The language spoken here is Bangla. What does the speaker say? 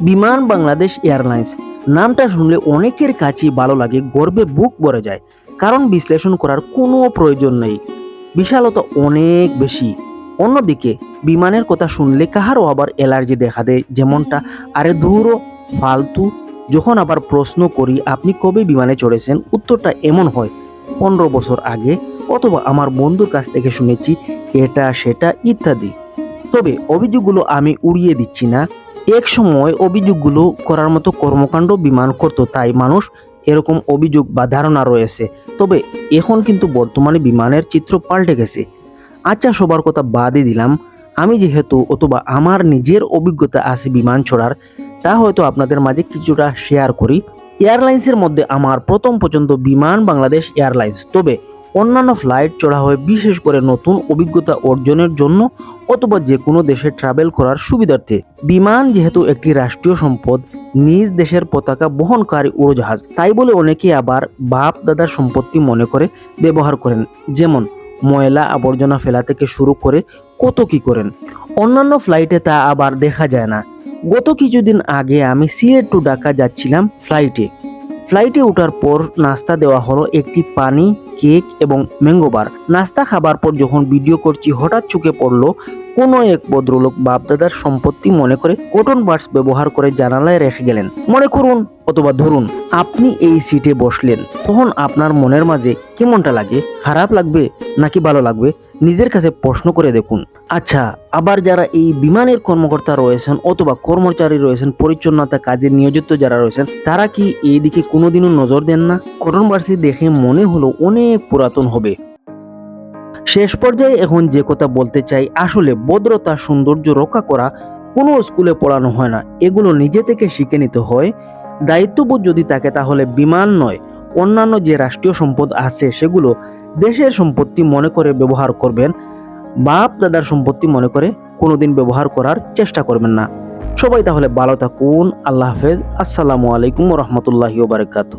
বিমান বাংলাদেশ এয়ারলাইন্স। নামটা শুনলে অনেকের কাছেই ভালো লাগে, গর্বে বুক ভরে যায়। কারণ বিশ্লেষণ করার কোনো প্রয়োজন নেই। বিশালতা অনেক বেশি। অন্যদিকে, বিমানের কথা শুনলে কাহারও আবার অ্যালার্জি দেখা দেয়, যেমনটা, আরে ধুরো, ফালতু। যখন আবার প্রশ্ন করি, আপনি কবে বিমানে চড়েছেন? উত্তরটা এমন হয়, পনেরো বছর আগে অথবা আমার বন্ধুর কাছ থেকে শুনেছি, এটা, সেটা ইত্যাদি। তবে অভিযোগগুলো আমি উড়িয়ে দিচ্ছি না। এক সময় অভিযোগগুলো করার মতো কর্মকাণ্ড বিমান করতো, তাই মানুষ এরকম অভিযোগ বা ধারণা রয়েছে। তবে এখন কিন্তু বর্তমানে বিমানের চিত্র পাল্টে গেছে। আচ্ছা সবার কথা বাদই দিলাম। আমি যেহেতু অথবা আমার নিজের অভিজ্ঞতা আছে বিমান ছড়ার, তা হয়তো আপনাদের মাঝে কিছুটা শেয়ার করি। এয়ারলাইন্সের মধ্যে আমার প্রথম পর্যন্ত বিমান বাংলাদেশ এয়ারলাইন্স। তবে অন্যান্য ফ্লাইট চড়া হয় বিশেষ করে নতুন অভিজ্ঞতা অর্জনের জন্য অথবা যে কোনো দেশে ট্রাভেল করার সুবিধার্থে। বিমান যেহেতু একটি রাষ্ট্রীয় সম্পদ, নিজ দেশের পতাকা বহনকারী উড়োজাহাজ, তাই বলে অনেকে আবার বাপ দাদার সম্পত্তি মনে করে ব্যবহার করেন। যেমন, ময়লা আবর্জনা ফেলা থেকে শুরু করে কত কি করেন। অন্যান্য ফ্লাইটে তা আবার দেখা যায় না। গত কিছুদিন আগে আমি সিলেট টু ঢাকা যাচ্ছিলাম ফ্লাইটে ফ্লাইটে ওঠার পর নাস্তা দেওয়া হলো একটি পানি কেক এবং ম্যাঙ্গোবার নাস্তা খাবার পর যখন ভিডিও করছি, হঠাৎ চোখে পড়ল কোনো এক ভদ্রলোক বাপদাদার সম্পত্তি মনে করে কটন বার্ডস ব্যবহার করে জানালায় রেখে গেলেন। মনে করুন অথবা ধরুন, আপনি এই সিটে বসলেন, তখন আপনার মনের মাঝে কেমনটা লাগে? খারাপ লাগবে নাকি ভালো লাগবে? নিজের কাছে প্রশ্ন করে দেখুন। আচ্ছা আবার যারা এই বিমানের কর্মকর্তা রয়েছেন অথবা কর্মচারী রয়েছেন, পরিচ্ছন্নতা কাজে নিয়োজিত যারা রয়েছেন, তারা কি এই দিকে কোনোদিনও নজর দেন না? কটন বার্সি দেখে মনে হলো অনেক পুরাতন হবে। শেষ পর্যায়ে এখন যে কথা বলতে চাই, আসলে ভদ্রতা, সৌন্দর্য রক্ষা করা কোনো স্কুলে পড়ানো হয় না। এগুলো নিজে থেকে শিখে নিতে হয়। দায়িত্ববোধ যদি থাকে তাহলে বিমান নয়, অন্যান্য যে রাষ্ট্রীয় সম্পদ আছে সেগুলো দেশের সম্পত্তি মনে করে ব্যবহার করবেন। বাপ দাদার সম্পত্তি মনে করে কোনোদিন ব্যবহার করার চেষ্টা করবেন না। সবাই তাহলে ভালো থাকুন, আল্লাহ হাফেজ। আসসালামু আলাইকুম রহমতুল্লাহি বারকাতু